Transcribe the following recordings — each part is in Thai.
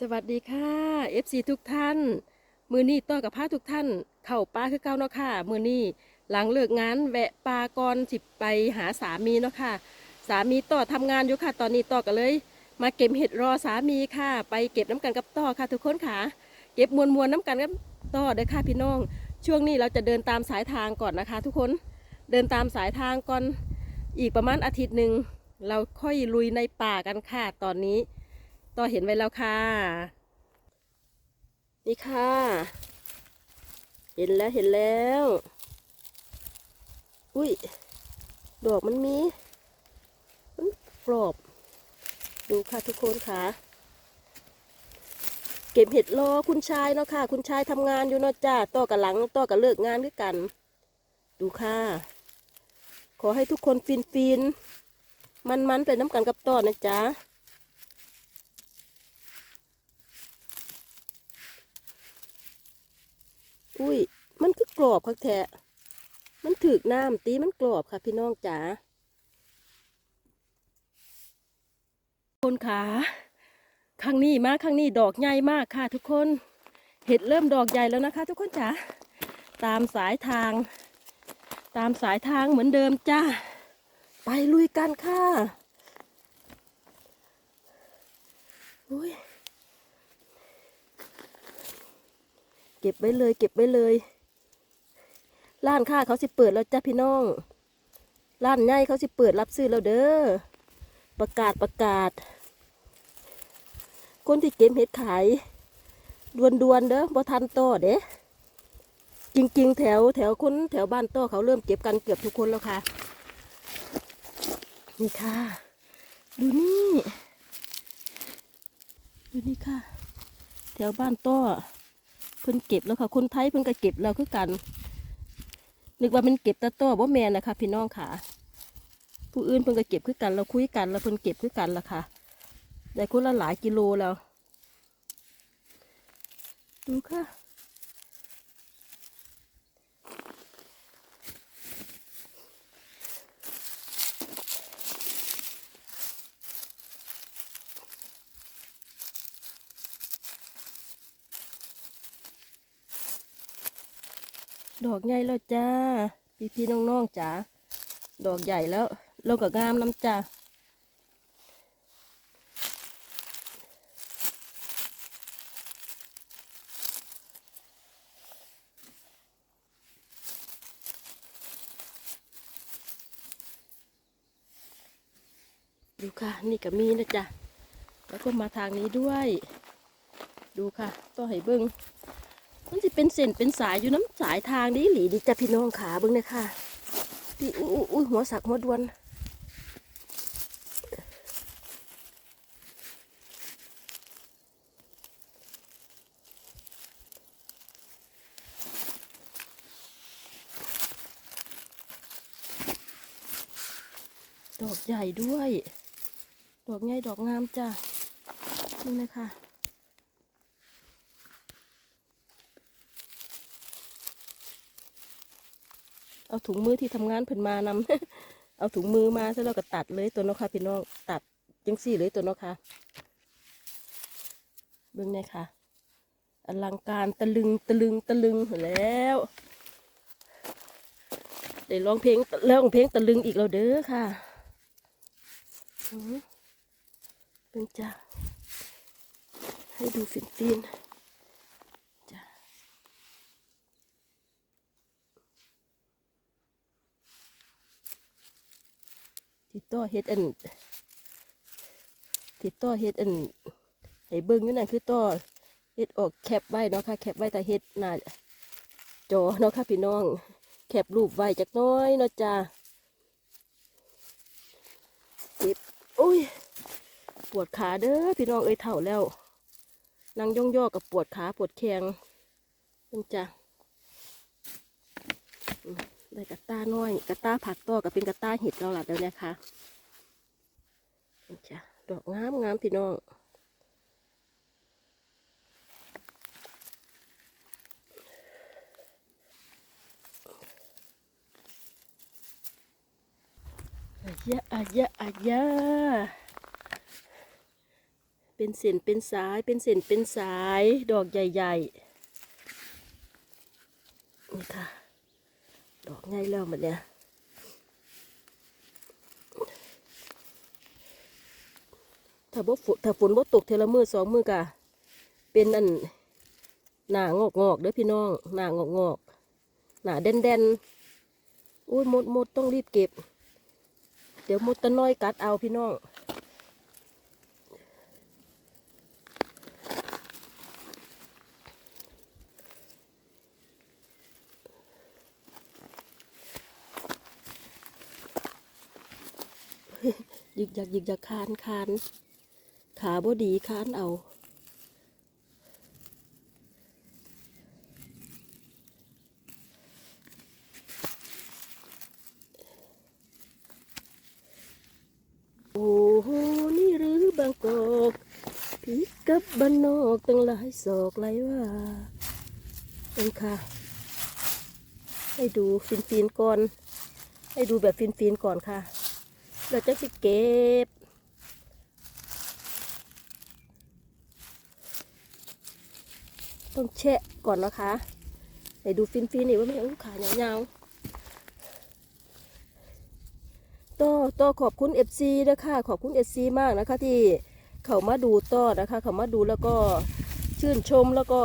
สวัสดีค่ะ FC ทุกท่าน มือนี้ต่อกับพาทุกท่าน เข้าป่าคือเก่าเนาะค่ะ มือนี้หลังเลิกงานแวะป่าก่อนสิไปหาสามีเนาะค่ะ สามีต่อทำงานอยู่ค่ะ ตอนนี้ต่อกันเลย มาเก็บเห็ดรอสามีค่ะ ไปเก็บน้ำกันกับต่อค่ะทุกคนค่ะ เก็บมวลมวลน้ำกันกับต่อเด้อค่ะพี่น้อง ช่วงนี้เราจะเดินตามสายทางก่อนนะคะ ทุกคน เดินตามสายทางก่อน อีกประมาณอาทิตย์หนึ่งเราค่อยลุยในป่ากันค่ะตอนนี้ ต่อเห็นไว้แล้วค่ะ นี่ค่ะ เห็นแล้วเห็นแล้ว อุ้ย ดอกมันมีมันกรอบ ดูค่ะทุกคนค่ะ เก็บเห็ดรอคุณชายเนาะค่ะ คุณชายทำงานอยู่เนาะจ้าต่อกับหลังต่อกับเลิกงานด้วยกัน ดูค่ะขอให้ทุกคนฟินฟินๆมันๆไปน้ำกันกับต่อนะจ๊ะ อุ้ย มันคือกรอบค่ะแท้มันถึกน้ำตีมันกรอบค่ะพี่น้องจ๋าคนขาครั้งนี้มาครั้งนี้ดอกใหญ่มากค่ะ ทุกคนเห็ดเริ่มดอกใหญ่แล้วนะคะ ทุกคนจ๋าตามสายทาง ตามสายทางเหมือนเดิมจ้าไปลุยกันค่ะอุ้ย เก็บไว้เลย เก็บไว้เลยร้านค้าเขาสิเปิดแล้วจ้าพี่น้องร้านใหญ่เขาสิเปิดรับซื้อแล้วเด้อประกาศประกาศ คนที่เก็บเห็ดขายดวนๆเด้อบ่ทันต่อเด้จริง ๆ แถวแถวคนแถวบ้านต่อเขาเริ่มเก็บกันเกือบทุกคนแล้วค่ะ นี่ค่ะ ดูนี่ ดูนี่ค่ะ แถวบ้านต้อ เพิ่นเก็บแล้วค่ะ คนไทยเพิ่นก็เก็บแล้วคือกัน นึกว่าเป็นเก็บตะต้อบ่แม่นนะคะ พี่น้องค่ะ ผู้อื่นเพิ่นก็เก็บคือกัน เราคุยกันแล้วเพิ่นเก็บคือกันละค่ะได้คนละหลายกิโลแล้ว ดูค่ะ ดอกใหญ่แล้วจ้า พี่พี่น้องน้องๆจ๋า ดอกใหญ่แล้ว เราก็งามน้ำจ้าดูค่ะ นี่ก็มีนะจ๊ะ แล้วก็มาทางนี้ด้วย ดูค่ะต้องให้เบิ้ง มันจะเป็นเส้นเป็นสายอยู่น้ำสายทางนี้หลีดีจ้ะพี่น้องขาเบิ้งเลยค่ะพี่อุ้ยอุ้ยอุ้ยหัวสักหัวดวนดอกใหญ่ด้วย ดอกใหญ่ดอกงามจ้ะนี่นะคะ เอาถุงมือที่ทำงานเพิ่นมานำเอาถุงมือมาแล้วเราก็ตัดเลยตัวเนาะค่ะพี่น้องตัดจังสี่เลยตัวเนาะค่ะเบิ่งเนี่ยค่ะอลังการตะลึงตะลึงตะลึงแล้วได้ร้องเพลงร้องเพลงตะลึงอีกแล้วเด้อค่ะอืมเป็นจ้ะให้ดูฟินฟินๆจ้ะ ติดต่อเฮ็ดอัน ติดต่อเฮ็ดอันให้เบิ่งอยู่นั่นคือต่อเฮ็ดออกแคปไว้เนาะค่ะแคปไว้แต่เฮ็ดหน้าจอเนาะค่ะพี่น้อง แคปรูปไว้จักน้อยเนาะจ้าเจ็บโอ้ยปวดขาเด้อพี่น้องเอ้ยเท่าแล้วนั่งย่องย่อๆกับปวดขาปวดแขงนี่จ้ะอืม ได้กระต้าน้อยกระต้าผักต่อกับเป็นกระต้าเห็ดเราหลัดแล้วนี่ยค่ะนี่จ้ะดอกงามงามพี่น้องอายะอายะอายะเป็นเป็นเส้นเป็นสายเป็นเส้นเป็นสายดอกใหญ่ ๆ นี่ค่ะ ดอกง่ายแล้วมันเนี่ยถ้าบ่ฝนถ้าฝนบ่ตกเทอละมือสองมือกะเป็นอันหนางอกงอกเด้อพี่น้องหนางอกงอกหนาแดนแดนอุ้ยมดมดต้องรีบเก็บ เดี๋ยวมดตะน้อยกัดเอาพี่น้อง ยึกยักยึกยักคานคานขาบ่ดีคานเอา โอ้โห นี่หรือบางกอกพิกกับบ้านนอกตั้งหลายศอกหลยว่าเป็นค่ะ ให้ดูฟินฟินๆก่อน ให้ดูแบบฟินฟินๆก่อนค่ะ เราจะสิเก็บต้องแชะก่อนนะคะให้ดูฟินฟินๆนี่ว่าไม่เอาขายาวๆต่อต่อขอบคุณ FC นะคะขอบคุณ FC มากนะคะ ที่เขามาดูต่อนะคะ เขามาดูแล้วก็ชื่นชมแล้วก็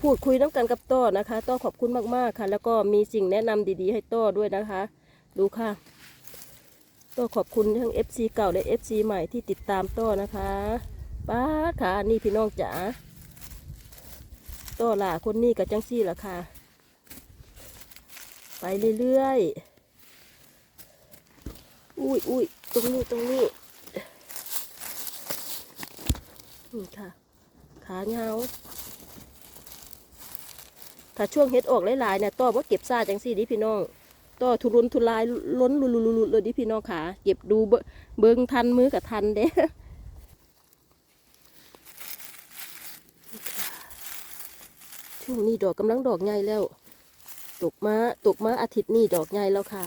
พูดคุยน้ำกันกับต้อนะคะต้อขอบคุณมากๆค่ะ แล้วก็มีสิ่งแนะนำดีๆ ให้ต้อด้วยนะคะ ดูค่ะ ต้อขอบคุณทั้ง FC เก่าและ FC ใหม่ที่ติดตามต้อนะคะป้าค่ะนี่พี่น้องจ๋าต้อล่าคนนี้กับจังซี่ล่ะค่ะ ไปเรื่อยๆอุ้ยอุ้ยตรงนี้ตรงนี้นี่ค่ะ ขาเงาถ้าช่วงเฮ็ดออกหลายๆเนี่ยต้อว่าเก็บซาจังซี่ดิพี่น้อง ต้อทุรุนทุลายล้นลุลุๆเลยดิพี่น้องขาเก็บดูเบเบิงทันมือกับทันเด้ช่วงนี้ดอกกำลังดอกใหญ่แล้ว ตกมาตกมาอาทิตย์นี้ดอกใหญ่แล้วค่ะ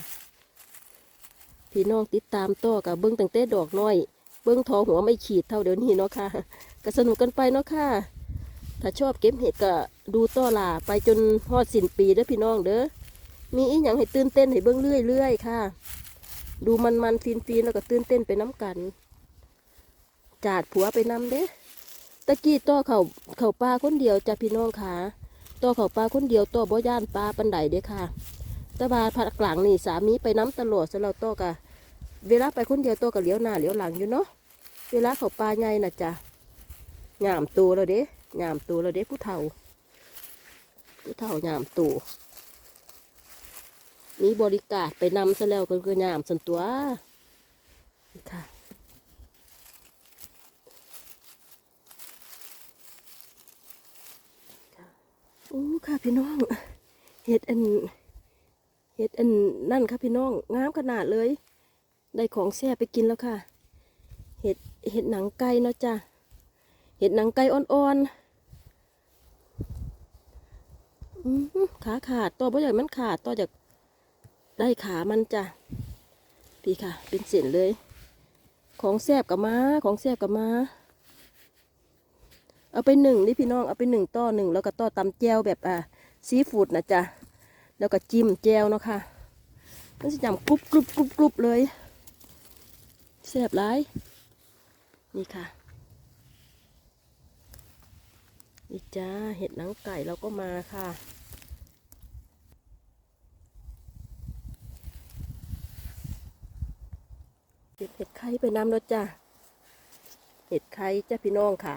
พี่น้องติดตามต่อกับเบิ้งตั้งแต่ดอกน้อย เบิ้งทอหัวไม่ขีดเท่าเดี๋ยวนี้เนาะค่ะก็สนุกกันไปเนาะค่ะ ถ้าชอบเก็บเห็ดก็ดูต่อล่าไปจนฮอดสิ้นปีเด้อพี่น้องเด้อ มีอีหยังให้ตื่นเต้นให้เบิ่งเรื่อยๆค่ะ ดูมันมันๆฟินฟินๆแล้วก็ตื่นเต้นไปน้ำกัน จาดผัวไปนำเด้ตะกี้ต่อเขาเขาปลาคนเดียวจ้ะพี่น้องค่ะต่อเขาปลาคนเดียวต่อบ่ย่านปลาปันไดเด้ค่ะตะบาผัดกลางนี่สามีไปน้ำตลอดสำหรับต่อกะเวลาไปคนเดียวต่อกับเลี้ยวหน้าเลี้ยวหลังอยู่เนาะเวลาเขาปลาใหญ่น่ะจ้ะหยามตัวแล้วเด้หยามตัวแล้วเด้ผู้เฒ่าผู้เฒ่าหยามตัว มีบริการไปนำซะแล้วก็คือยามส่วนตัวนี่ค่ะอู้ค่ะพี่น้อง เห็ดอัน เห็ดอันนั่นค่ะพี่น้อง งามขนาดเลย ได้ของแซ่ไปกินแล้วค่ะ เห็ด เห็ดหนังไก่เนาะจ้ะ เห็ดหนังไก่อ่อนๆอื้อหือขาขาด ตัวบ่อยากมันขาด ตัวจาก ได้ขามันจ้ะพี่ค่ะ เป็นเส้นเลย ของแซบกับมาของแซบกับมาเอาไปหนึ่งนี่พี่น้องเอาไปหนึ่งต่อหนึ่งแล้วก็ต่อตำแจวแบบอ่าซีฟูดนะจ๊ะแล้วก็จิ้มแจวเนาะค่ะแล้วสิจำกรุบกรุบกรุบกรุบเลยแซบร้ายนี่ค่ะนี่จ้าเห็ดหนังไก่เราก็มาค่ะ เก็บเห็ด ไข่ไปน้ำแล้วจ้ะเห็ดไข่จ้ะพี่น้องขา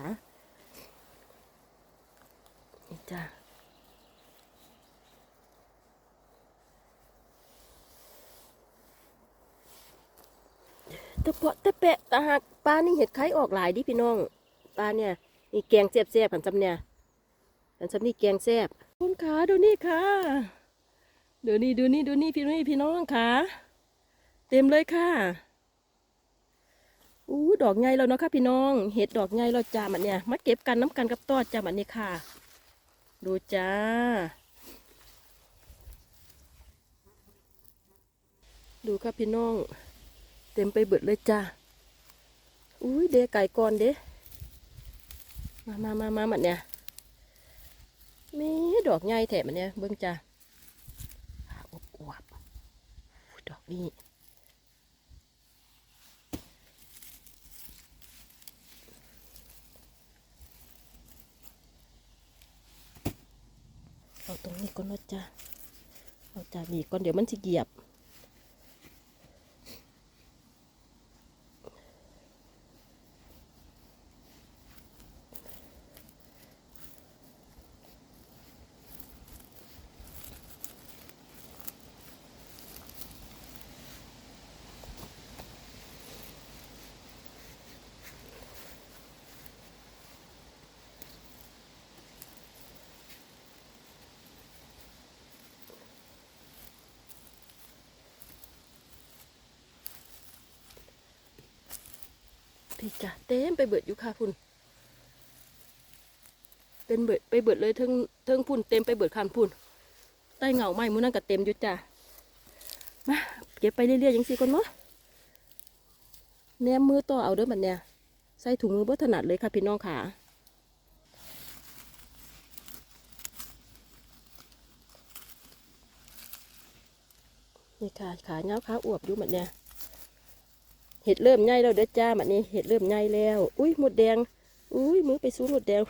นี่จ้ะต่เพาะต่แปะตาหักปลานี่เห็ดไข่ออกหลายดิพี่น้องปลาเนี่ยนี่แกงแซ่บๆผันจำเนี่ยผันจำนี่แกงแซ่บคุณขาดูนี่ค่ะดูนี่ดูนี่ดูนี่พี่นี่พี่น้องขาเต็มเลยค่ะ อู้ดอกไงแล้วเนาะค่ะพี่น้อง เห็ดดอกไงเราจ้ามันเนี่ย มาเก็บกันน้ำกันกับตอดจ้ามันนี่ค่ะ ดูจ้า ดูค่ะพี่น้อง เต็มไปเบิดเลยจ้า อุ้ยเดไก่ก่อนเด้มามามามามันเนี่ยมีดอกใหญ่แถมมันเนี่ยเบิ่งจ้าอบอวบอุ้ยดอกนี้เอาตรง นี่ก่อนนะจ้าเอาจากนี่ก่อนเดี๋ยวมันจะเหยียบ ต็มไปเบิดอยู่ค่ะพุ่นเป็นเบิดไปเบิดเลยเทิงเทิงพุ่นเต็มไปเบิดคันพุ่นใต้เหงาไม้มูนั่นก็เต็มอยู่จ้ะมาเก็บไปเรื่อยๆอยังสิก่อนเนาะแนมมือต่อเอาเด้อบัดเนี่ยใส่ถุงมือเบ่ถนัดเลยค่ะพี่น้องขานี่ค่ะขาเงาขาอวบอยู่บัดเนี่ย เห็ดเริ่มใหญ่แล้วเด้อจ้าแบบนี้เห็ดเริ่มใหญ่แล้ว อุ้ยหมดแดง อุ้ยมือไปสู้หมดแดง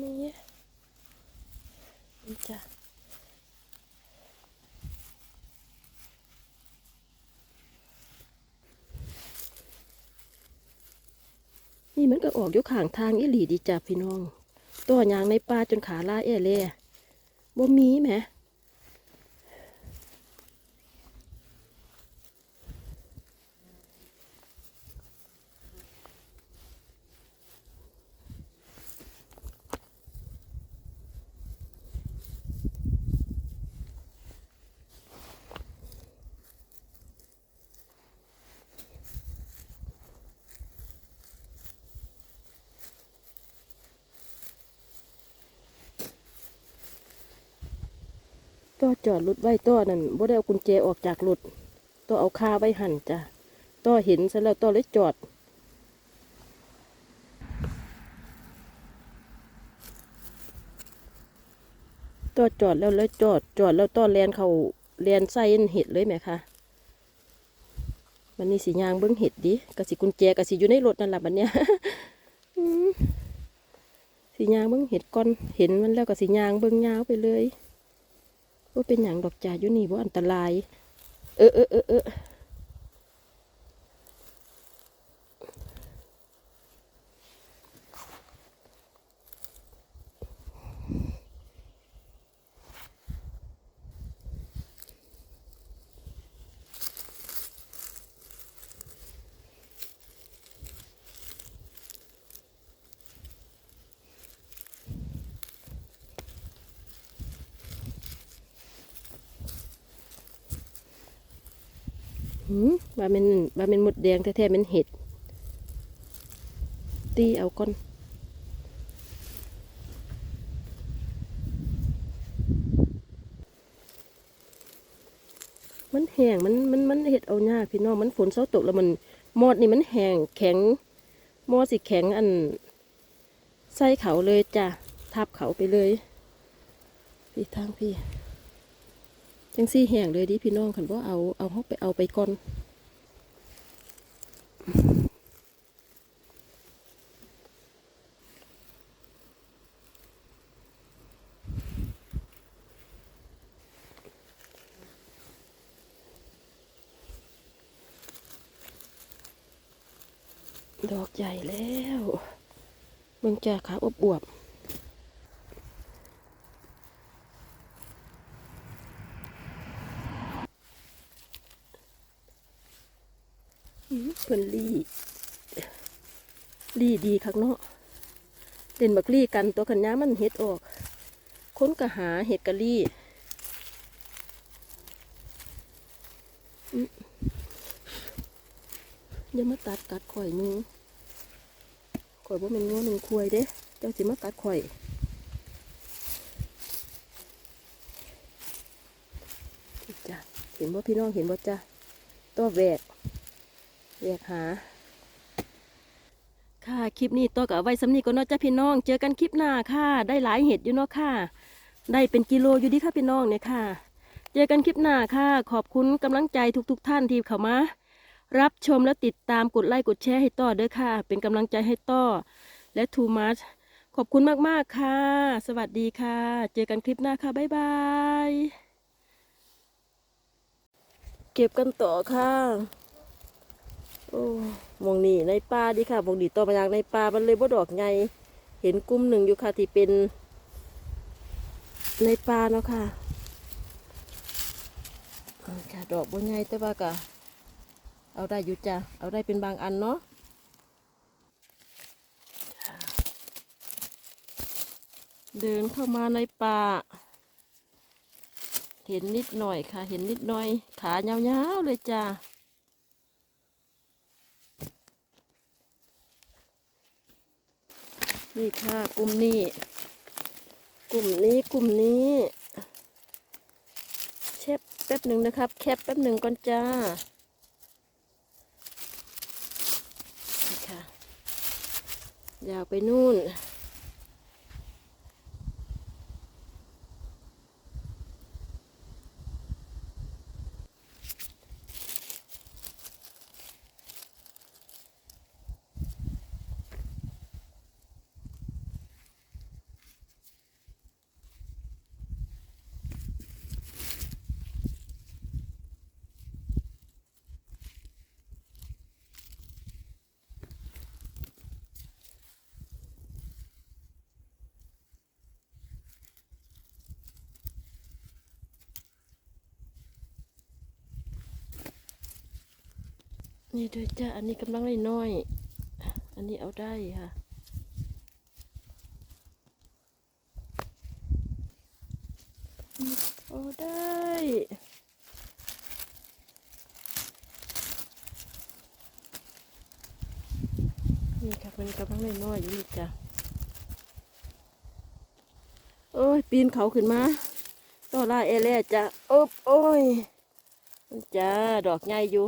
นี่นี่จ้านี่มันก็ออกอยู่ข้างทางอีหลีดีจ้าพี่น้อง ตัวยางในป่าจนขาลาเอเล่บ่มีแหม จอดรถไว้ต่อนั่นบ่ได้เอากุญแจออกจากรถต่อเอาคาไว้หันจ้ะต่อเห็นซะแล้วต่อเลยจอดต่อจอดแล้วเลยจอดจอดแล้วต่อแลนเขาแลนใส่เห็ดเลยไหมคะมันนี่สียางเบิ้องเห็ดดิกะสิกุญแจกะสิอยู่ในรถนั่นแหละบัดเนี้ยสียางเบิ้องเห็ดก่อนเห็นมันแล้วกะสียางเบิ้องยาวไปเลย เป็นอย่างดอกจ่าอยู่นี่ว่าอันตราย เออเออเออเออ ว่าเป็นว่าเป็นหมดแดงแท้ๆเป็นเห็ด ตีเอาก่อนมันแห้งมันมันมันเห็ดเอายากพี่น้องมันฝนเศร้าตกแล้วมันมอดนี่มันแห้งแข็งมอดสิแข็งอันใส่เขาเลยจ้ะทับเขาไปเลย พี่ทางพี่ จังซี่แห้งเลยดิพี่น้องคันว่าเอาเอาเขาไปเอาไปก่อนดอกใหญ่แล้วเบิ่งจ่าขาอบอวบอื้อเพิ่นลี่ลี่ดีคักเนาะเล่นบักลี่กันตัวขันย้ามันเห็ดออก ค้นกระหาเห็ดกะลี่อย่ามาตัดกัดข่อยหนึงข่อยว่ามันงัวหนึ่งควยเด้เจ้าสิมากัดข่อยจ้ะเห็นว่าพี่น้องเห็นว่าจ้ะตัวแหวก เรียกหา ค่ะคลิปนี้ต่อกับไว้สำนีก็นอจ้าพี่น้อง เจอกันคลิปหน้าค่ะ ได้หลายเห็ดอยู่เนาะค่ะ ได้เป็นกิโลอยู่ดีค่ะพี่น้องเนี่ยค่ะ เจอกันคลิปหน้าค่ะ ขอบคุณกำลังใจทุกๆทท่านที่เข้ามารับชมและติดตามกดไลค์กดแชร์ให้ต่อเด้อค่ะ เป็นกำลังใจให้ต่อ และทูมัสขอบคุณมากๆค่ะ สวัสดีค่ะ เจอกันคลิปหน้าค่ะ บ๊ายบาย เก็บกันต่อค่ะ โอ้มองนี่ในป่าดีค่ะมองนี่ต่อมาจากในป่ามันเลยบ่ดอกไงเห็นกลุ่มหนึ่งอยู่ค่ะที่เป็นในป่าเนาะค่ะค่ะดอกบ่ใหญ่แต่ว่าก็เอาได้อยู่จ้ะเอาได้เป็นบางอันเนาะค่ะเดินเข้ามาในป่า เห็นนิดหน่อยค่ะ เห็นนิดหน่อย ขายาวๆเลยจ้า นี่ค่ะกลุ่มนี้ กลุ่มนี้กลุ่มนี้เชฟแป๊บหนึ่งนะครับ แคปแป๊บหนึ่งก่อนจ้านี่ค่ะยาวไปนู่น นี่ด้วยจ้าอันนี้กำลังน้อย อันนี้เอาได้ค่ะเอาได้นี่ค่ะมันกำลังน้อยอยู่นี่จ้ะโอ้ย ปีนเขาขึ้นมาต่อล่าเอเล่จ้ะโอ๊บโอ้ยจ้าดอกใหญ่อยู่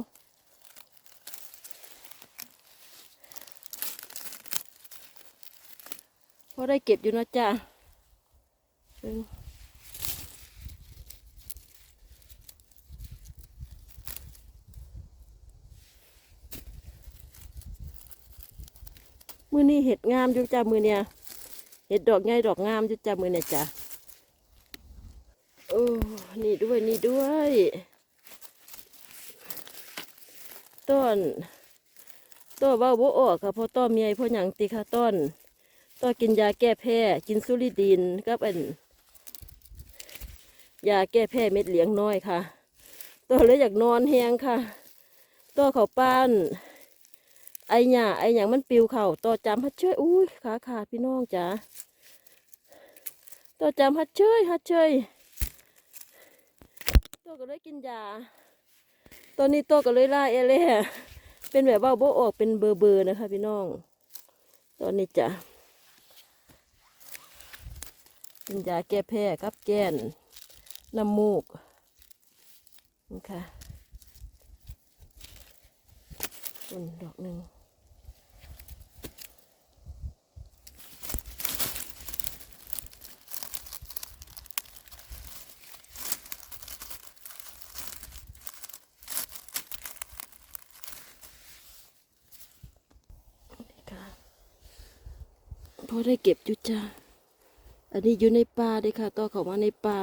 อได้เก็บอยู่นะจ้ะเบิ่งมือนี้เห็ดงามอยู่จ้ะมือเนี่ยเห็ดดอกใหญ่ดอกงามอยู่จ้ะมือเนี่ยจ้ะโอ้นี่ด้วยนี่ด้วย ต้นต้นเว่าบ่ออกค่ะเพราะต้นเมียเพราะหยังติค่ะต้น ต้นกินยาแก้แพ้กินซูริดีนกับอันยาแก้แพ้เม็ดเหลียงน้อยค่ะ ตัวเลยอยากนอนแหงค่ะ ตัวเขาป้านไอหยาไอหยังมันปิวเข่าตัวจำฮัดเชยอุ้ยขาขาดพี่น้องจ๋าตัวจำฮัดเชยฮัดเชยตัวก็เลยกินยาตัวนี้ตัวก็เลยล่าเอเล่เป็นแบบว่าโบออกเป็นเบอร์เบอร์นะคะ พี่น้อง ตอนนี้จ้ะ กินยาแก้แพ้กับแก้นน้ำมูกนี่ค่ะต้นดอกหนึ่งพอได้เก็บอยู่จ้า อันนี้อยู่ในป่าเด้ค่ะ ต่อเขามาในป่า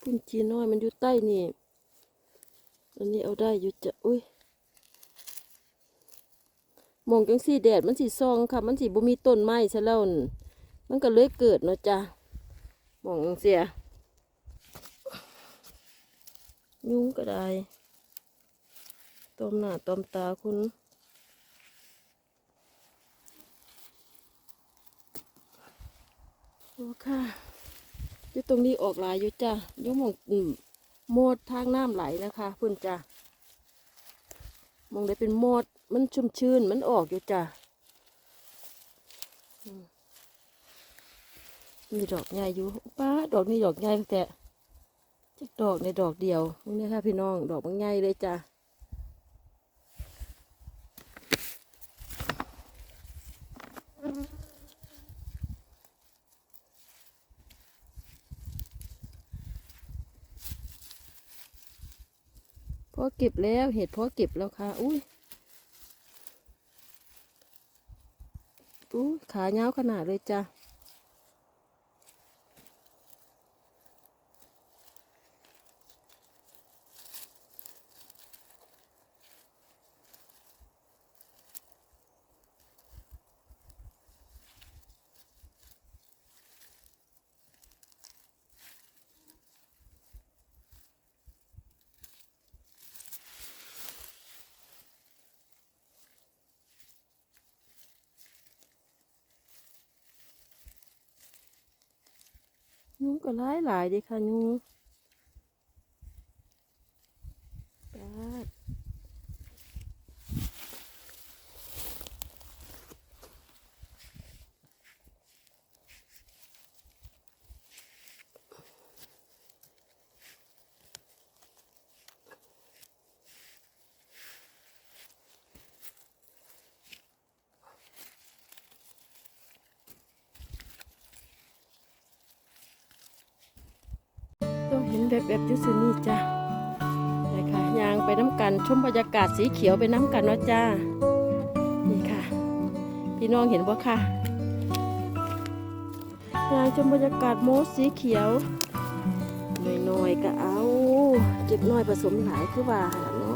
พุ่นจีน้อยมันอยู่ใต้นี่ อันนี้เอาได้อยู่จะอุ้ยมองจังสีแดดมันสีซองค่ะ มันสีบ่มีต้นไม้ซะแล้วมันก็เลยเกิดเนาะจ้ะ มองเสีย ยุงก็ได้ ต้มหน้าต้มตาคุณโอ้ค่ะอยู่ตรงนี้ออกหลายอยู่จ้ะอยุมองโมดทางน้ำไหลนะคะเพื่อนจ้ะมองได้เป็นโมดมันชุ่มชื้นมันออกอยู่จ้ะอืม มีดอกใหญ่อยู่ป้าดอกนี้ดอกใหญ่แต่จักดอกในดอกเดียวนี่ค่ะพี่น้องดอกมันใหญ่เลยจ้ะพอเก็บแล้วเห็ดพอเก็บแล้วค่ะ อุ้ยอุ้ยขาเงาวขนาดเลยจ้ะ ยุงก็หลายหลายเดีค่ะยุง แบบแบบยูสุนี่จ้ะไปค่ะยางไปน้ำกันชมบรรยากาศสีเขียวไปน้ำกันเนาะจ้านี่ค่ะ พี่น้องเห็นบ่ค่ะยางชมบรรยากาศโมสสีเขียวหน่อยๆก็เอาเก็บน้อยผสมหลายคือว่าหาเนา